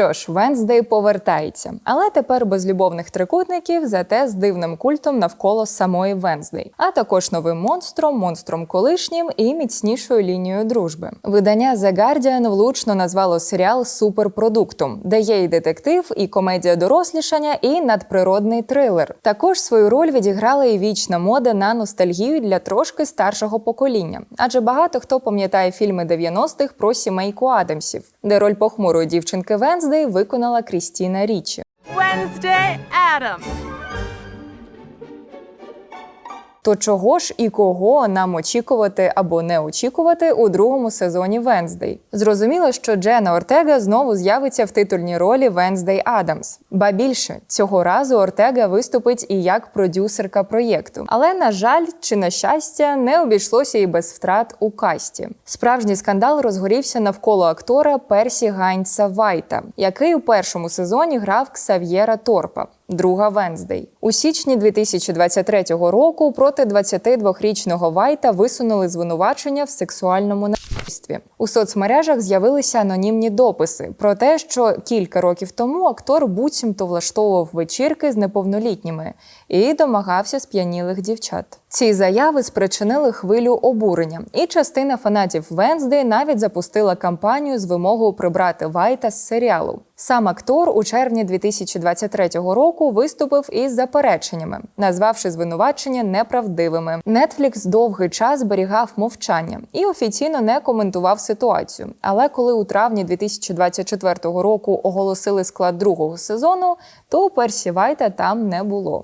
Що ж, Венздей повертається, але тепер без любовних трикутників, зате з дивним культом навколо самої Венздей, а також новим монстром, монстром колишнім і міцнішою лінією дружби. Видання The Guardian влучно назвало серіал суперпродуктом, де є і детектив, і комедія дорослішання, і надприродний трилер. Також свою роль відіграла і вічна мода на ностальгію для трошки старшого покоління, адже багато хто пам'ятає фільми 90-х про сімейку Адамсів, де роль похмурої дівчинки Венздей виконала Крістіна Річі. Wednesday Adams. То чого ж і кого нам очікувати або не очікувати у другому сезоні Венздей? Зрозуміло, що Джена Ортега знову з'явиться в титульній ролі Венздей Адамс. Ба більше цього разу Ортега виступить і як продюсерка проєкту. Але на жаль, чи на щастя, не обійшлося і без втрат у касті. Справжній скандал розгорівся навколо актора Персі Гайнца Вайта, який у першому сезоні грав Ксав'єра Торпа. Друга Венздей у січні 2023 року проти 22-річного Вайта висунули звинувачення в сексуальному насильстві. У соцмережах з'явилися анонімні дописи про те, що кілька років тому актор буцімто влаштовував вечірки з неповнолітніми і домагався сп'янілих дівчат. Ці заяви спричинили хвилю обурення, і частина фанатів Венздей навіть запустила кампанію з вимогою прибрати Вайта з серіалу. Сам актор у червні 2023 року виступив із запереченнями, назвавши звинувачення неправдивими. Netflix довгий час зберігав мовчання і офіційно не коментував ситуацію. Але коли у травні 2024 року оголосили склад другого сезону, то Персі Вайта там не було.